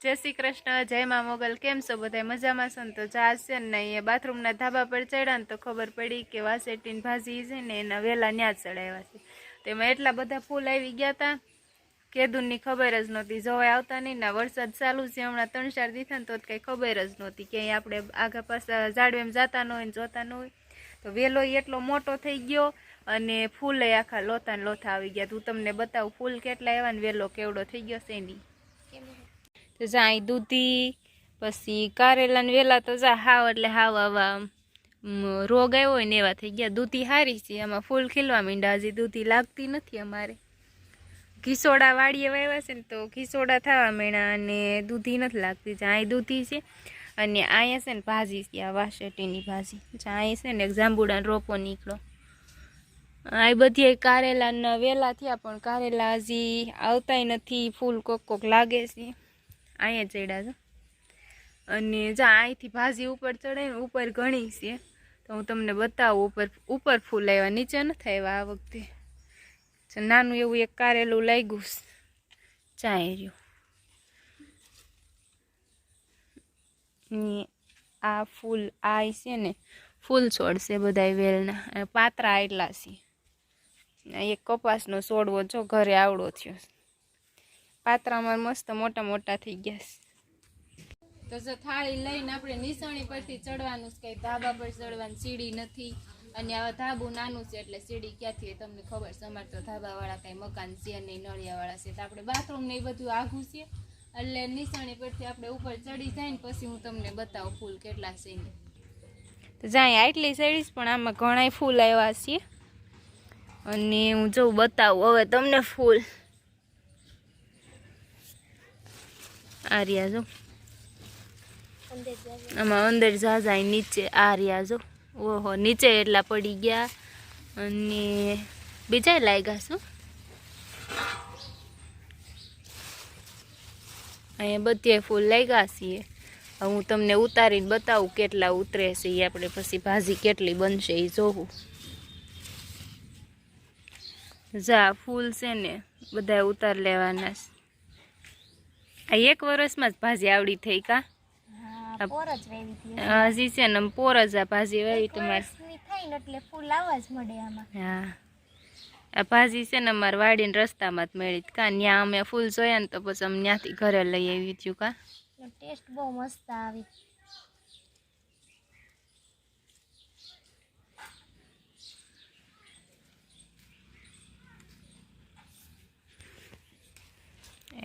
જય શ્રી કૃષ્ણ, જય મા મોગલ, કેમ છો બધા મજામાં છો ને? તો જા છે ને અહીંયા બાથરૂમના ધાબા પર ચડ્યા ને તો ખબર પડી કે વાસેટીની ભાજી છે ને એના વેલા ન્યા ચડાવ્યા છે. તેમાં એટલા બધા ફૂલ આવી ગયા હતા કેદુનની ખબર જ નહોતી. જોવાય આવતા નહીં ને વરસાદ ચાલુ છે, હમણાં ત્રણ ચાર ને તો કંઈ ખબર જ નહોતી ક્યાંય આપણે આગા પાછા ઝાડવે એમ જતા ન હોય ને જોતા ન હોય. તો વેલો એટલો મોટો થઈ ગયો અને ફૂલે આખા લોથા ને લોથા આવી ગયા. તું તમને બતાવું ફૂલ કેટલા એવા ને વેલો કેવડો થઈ ગયો છે એની. તો જાય દૂધી, પછી કારેલાને વેલા તો જા હાવ એટલે હાવ આવા રોગ આવ્યો હોય ને એવા થઈ ગયા. દૂધી હારી છે એમાં ફૂલ ખીલવા માંડ્યા. હજી દૂધી લાગતી નથી અમારે. ઘીસોડા વાળીએ વાવ્યા છે ને તો ઘીસોડા થવા માંડ્યા અને દૂધી નથી લાગતી. જ્યાં દૂધી છે અને અહીંયા છે ને ભાજી છે, આ વાસેટીની ભાજી. જ્યાં છે ને જાંબુડાનો રોપો નીકળો આ બધી કારેલાના વેલા થયા પણ કારેલા હજી આવતાય નથી. ફૂલ કોક કોક લાગે છે. અહીંયા ચડ્યા છે. અને જો અહીંથી ભાજી ઉપર ચડે ઉપર ઘણી છે. તો હું તમને બતાવું, ઉપર ઉપર ફૂલ આવ્યા, નીચે નથી આવ્યા આ વખતે. નાનું એવું એક કારેલું લાગ્યું ચાય રહ્યું. આ ફૂલ આ છે ને, ફૂલ છોડ છે બધા વેલના. અને પાતરા એટલા છે. એક કપાસનો છોડવો જો ઘરે આવડો થયો. પાતરામાં મસ્ત મોટા મોટા થઈ ગયા છે. તો જો થાળી લઈને આપણે નિશાણી પરથી ચડવાનું છે કઈ ધાબા પર ચડવાની સીડી નથી. અને આ ધાબુ નાનું છે એટલે સીડી ક્યાંથી તમને ખબર છે અમારે તો ધાબાવાળા કઈ મકાન છે નહીં નળિયાવાળા છે. તો આપણે બાથરૂમ ને એ બધું આઘું છે. એટલે નિશાણી પરથી આપણે ઉપર ચડી જાય ને પછી હું તમને બતાવું ફૂલ કેટલા છે તો જાય આટલી ચડીશ પણ આમાં ઘણાય ફૂલ આવ્યા છે. અને હું જો બતાવું હવે તમને ફૂલ. આ રહ્યા જો આમાં અંદર ઝાઝાય નીચે આ રહ્યા જો ઓહો નીચે એટલા પડી ગયા અને બીજા લાગ્યા શું અહીંયા બધે ફૂલ લાગ્યા છીએ હું તમને ઉતારીને બતાવું કેટલા ઉતરે છે એ આપણે પછી ભાજી કેટલી બનશે એ જોવું જા ફૂલ છે ને બધા ઉતાર લેવાના છે આ એક વર્ષમાં જ ભાજી આવડી થઈ કા. હજી છે ને પોર જ આ ભાજી વાવી તમારે. હા. આ ભાજી છે ને અમારે વાડીને રસ્તામાં જ મળી કા. ત્યાં અમે ફૂલ જોયા ને તો પછી અમે ત્યાંથી ઘરે લઈ આવી છું કા. ટેસ્ટ બહુ મસ્ત આવી.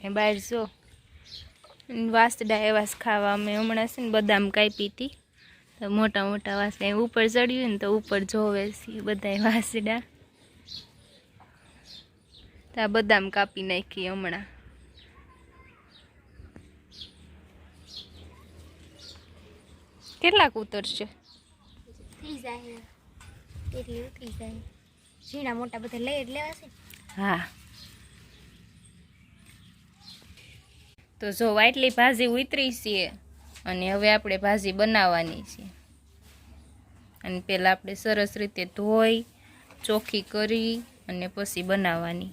એ બહાર જો. વાસડા એવા જ ખાવા અમે હમણાં છે ને બદામ કાપી હતી. તો મોટા મોટા વાસડા ઉપર ચડ્યું ને તો ઉપર જોવે છે બધા વાસડા તો આ બદામ કાપી નાખી હમણાં. કેટલાક ઉતરશે ઝીણા મોટા બધા લઈ જ લેવાશે હા. તો જો વાટલી ભાજી ઉતરી છીએ અને હવે આપણે ભાજી બનાવવાની છે. અને પહેલાં આપણે સરસ રીતે ધોઈ, ચોખ્ખી કરી અને પછી બનાવવાની.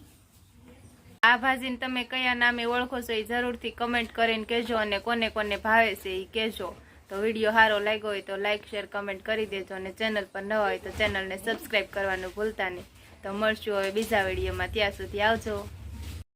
આ ભાજીને તમે કયા નામે ઓળખો છો એ જરૂરથી કમેન્ટ કરીને કહેજો અને કોને કોને ભાવે છે એ કહેજો. તો વીડિયો સારો લાગ્યો હોય તો લાઇક શેર કમેન્ટ કરી દેજો અને ચેનલ પર ન હોય તો ચેનલને સબસ્ક્રાઈબ કરવાનું ભૂલતા નહીં. તો મળશું હવે બીજા વિડીયોમાં. ત્યાં સુધી આવજો.